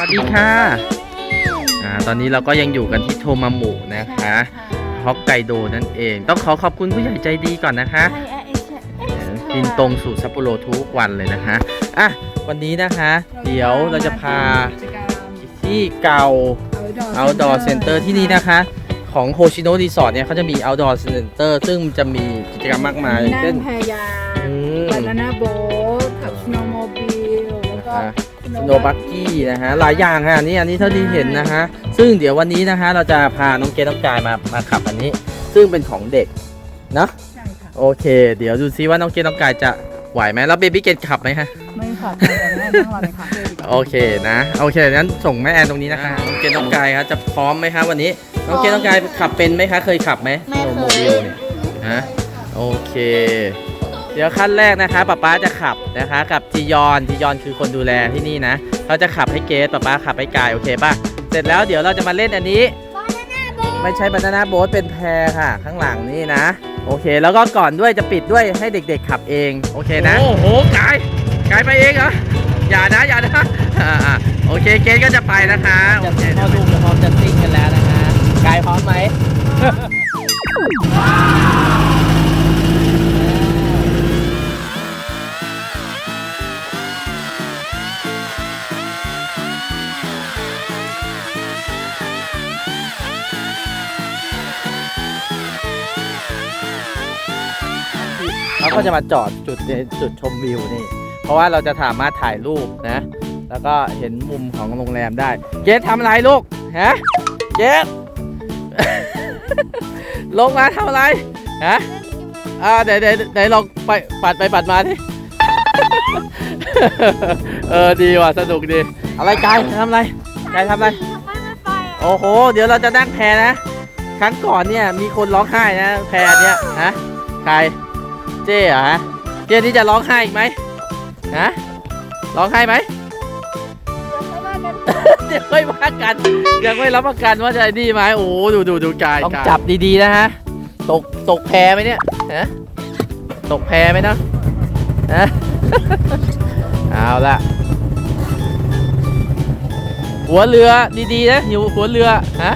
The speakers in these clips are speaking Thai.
วัสดีค่ะอ่าตอนนี้เราก็ยังอยู่กันที่โทมามุนะคะฮอกไกโดนั่นเอง ต้องขอขอบคุณผู้ใหญ่ใจดีก่อนนะคะใช่ไอ้ใช่บินตรงสู่ซัปโปโรทุกวันเลยนะคะอะวันนี้นะคะ เดี๋ยวเราจะพาที่เก่า Outdoor Center ที่นี่นะคะ ของโฮชิโนะรีสอร์ทเนี่ยเขาจะมี Outdoor Center ซึ่งจะมีกิจกรรมมากมายอย่างนั่เช่นงพายาอืมบานาน่าโบ๊ทขับสโนว์โมบิลแล้วก็ สโนบักกี้นะฮะหลายอย่างค่ะอันนี่อันนี้เท่าที่เห็นนะฮะซึ่งเดี๋ยววันนี้นะคะเราจะพาน้องเกดน้องกายมามาขับอันนี้ ซึ่งเป็นของเด็กนะใช่ค่ะโอเค เดี๋ยวดูซิว่าน้องเกดน้องกายจะไหวไหมแล้วเบบี้เกดขับไหมฮะไม่ค่ะแต่แม่นั่งรอเลยค่ะโอเคนะโอเคงั้นส่งแม่แอนตรงนี้นะคะน้องเกดน้องกายครับจะพร้อมไหมคะวันนี้น้องเกดน้องกายขับเป็นไหมคะเคยขับไหมไม่เคยโมบิลเนี่ยฮะโอเค เดี๋ยวขั้นแรกนะคะป๊าป๊าจะขับนะคะ กับจียอนจียอนคือคนดูแลที่นี่นะเขาจะขับให้เกดป๊าป๊าขับให้กายโอเคป่ะเสร็จแล้วเดี๋ยวเราจะมาเล่นอันนี้ไม่ใช่บานาน่าโบ๊ทเป็นแพรค่ะ ข้างหลังนี่นะ โอเค แล้วก็ก่อนด้วยจะปิดด้วยให้เด็กๆขับเอง โอเคนะ โอ้โหกายกายไปเองเหรออย่านะอย่านะอ่าๆโอเคเกดก็จะไปนะคะโอเคพอดูพร้อมจะซิ่งกันแล้วนะคะกายพร้อมไหม เราก็จะมาจอดจุดในจุดชมวิวนี่ เพราะว่าเราจะสามารถถ่ายรูปนะ แล้วก็เห็นมุมของโรงแรมได้เจสทำอะไรลูกฮะเจสลงมาทำอะไรฮะอ่าเดี๋ยวเดี๋ยวเดี๋ยวลองไปปัดไปปัดมาที่เออดีว่ะสนุกดี อะไรกายทำอะไรกายทำอะไรโอ้โห เดี๋ยวเราจะนั่งแพนะ ครั้งก่อนเนี่ยมีคนร้องไห้นะ แพเนี้ยฮะใคร เจ๊เหรอฮะเจ๊นี่จะร้องไห้อีกไหมฮะร้องไห้ไหมเดี๋ยวค่อยว่ากันยังไม่รับประกันว่าจะดีไหมโอ้โหดูดูดูกายต้องจับดีๆนะฮะตกตกแพไหมเนี่ยฮะตกแพไหมเนาะฮะเอาละหัวเรือดีๆนะอยู่หัวเรือฮะ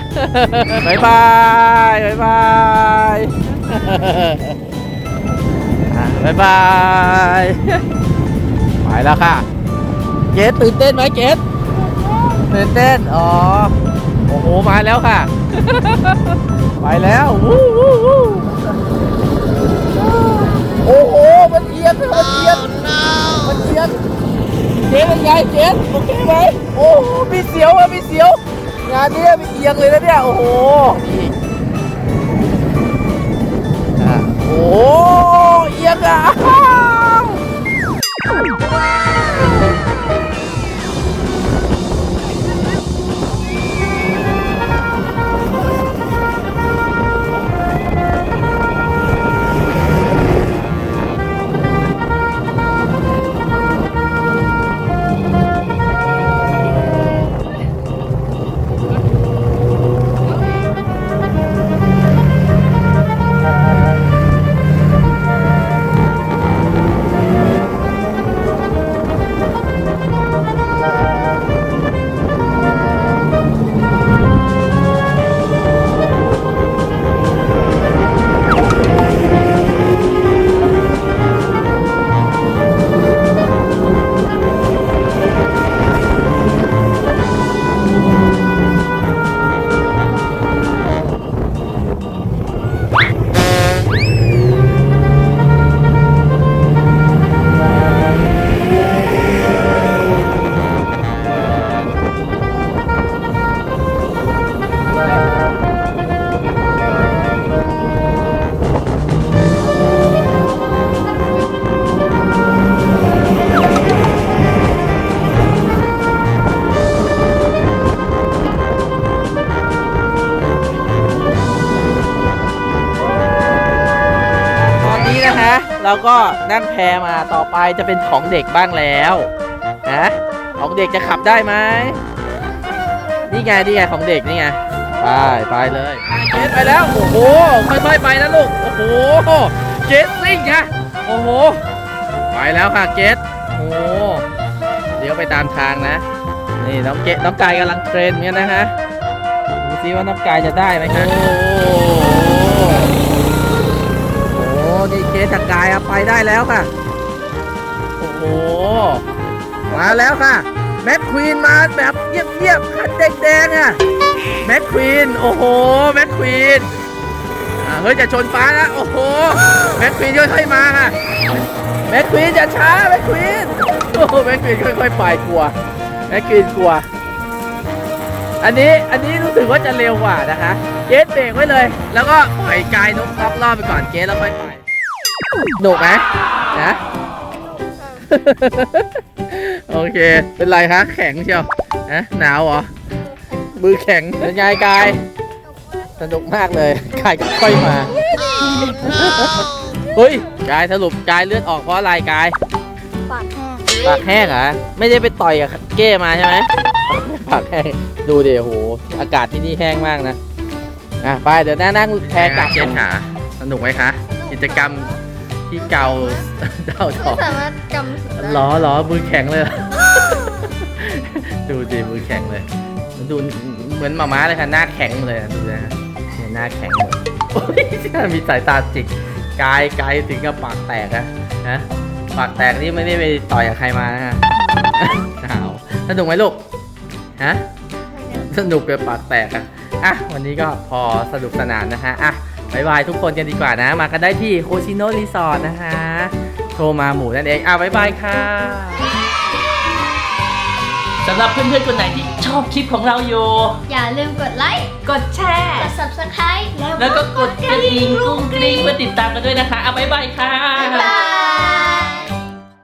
บายบายบายบายอะ บายบายไปแล้วค่ะ เจสตื่นเต้นไหมเจสตื่นเต้น อ๋อ โอ้โห มาแล้วค่ะ ไปแล้ววู้วู้วู้โอ้โห มันเอียงมันเอียงมันเอียงเจสเป็นไงเจสโอเคไหมโอ้โหมีเสียวอะมีเสียว งานนี้มีเอียงเลยนะเนี่ย โอ้โห นี่อะ นะคะเราก็นั่งแพมาต่อไปจะเป็นของเด็กบ้างแล้วนะของเด็กจะขับได้ไหมนี่ไงนี่ไงของเด็กนี่ไงไปไปเลยเจสไปแล้วโอ้โหค่อยๆไปนะลูกโอ้โหเจสซิ่งนะโอ้โหไปแล้วค่ะเจสโอ้เดี๋ยวไปตามทางนะ นี่น้องเกน้องกายกำลังเทรนเนี่ยนะฮะดูซิว่าน้องกายจะได้ไหมคะโอ้โอ้ นี่เกจากกายอะไปได้แล้วค่ะ โอ้โห มาแล้วค่ะ แม็กควีนมาแบบเงียบๆคันแดงๆอะ แม็กควีน โอ้โห แม็กควีนเฮ้ยจะชนฟ้านะโอ้โห แม็กควีนค่อยๆมาค่ะ แม็กควีนอย่าช้า แม็กควีน โอ้โห แม็กควีนค่อยๆไปกลัว แม็กควีนกลัว อันนี้ อันนี้รู้สึกว่าจะเร็วกว่านะคะ เกสเบรกไว้เลย แล้วก็ปล่อยกายนกรอบรอบไปก่อน เกสแล้วค่อยไป หนุกไหมนะโอเค เป็นไรคะแข็งเชียวนะหนาวเหรอมือแข็งเป็นไงกายสนุกมากเลยกายก็ค่อยมาเฮ้ยกายสรุปกายเลือดออกเพราะอะไรกายปากแห้งปากแห้งเหรอไม่ได้ไปต่อยกับเก้มาใช่ไหมปากแห้งดูเดี๋ยวโหอากาศที่นี่แห้งมากนะอะไปเดี๋ยวนั่งนั่งแพกลับเกขาสนุกไหมคะ กิจกรรม ที่เกาเดาทไม่องสามารถกำถึงได้ล้อล้อมือแข็งเลย ดูดิมือแข็งเลย ดูเหมือนหมาม้าเลยค่ะหน้าแข็งเลยอะดูนะฮะเนี่ยหน้าแข็งหมดโอ้ยมีสายตาจิกกายกายถึงกับปากแตกอะนะปากแตกนี่ไม่ได้ไปต่อยกับใครมานะฮะ หนาวสนุกไหมลูกฮะ สนุกเกินปากแตกอะอะ วันนี้ก็พอสนุกสนานนะฮะ อะ บายบายทุกคนกันดีกว่านะ มากันได้ที่โคชิโนรีสอร์ทนะฮะโทรมาหมู่นั่นเองอะบายบายค่ะสำหรับเพื่อนๆคนไหนที่ชอบคลิปของเราอยู่ อย่าลืมกดไลค์ กดแชร์ กด subscribe แล้วแล้วก็กดกระดิ่งกุ้งกริ้งเพื่อติดตามกันด้วยนะคะ เอาบ๊ายบายค่ะ บ๊ายบาย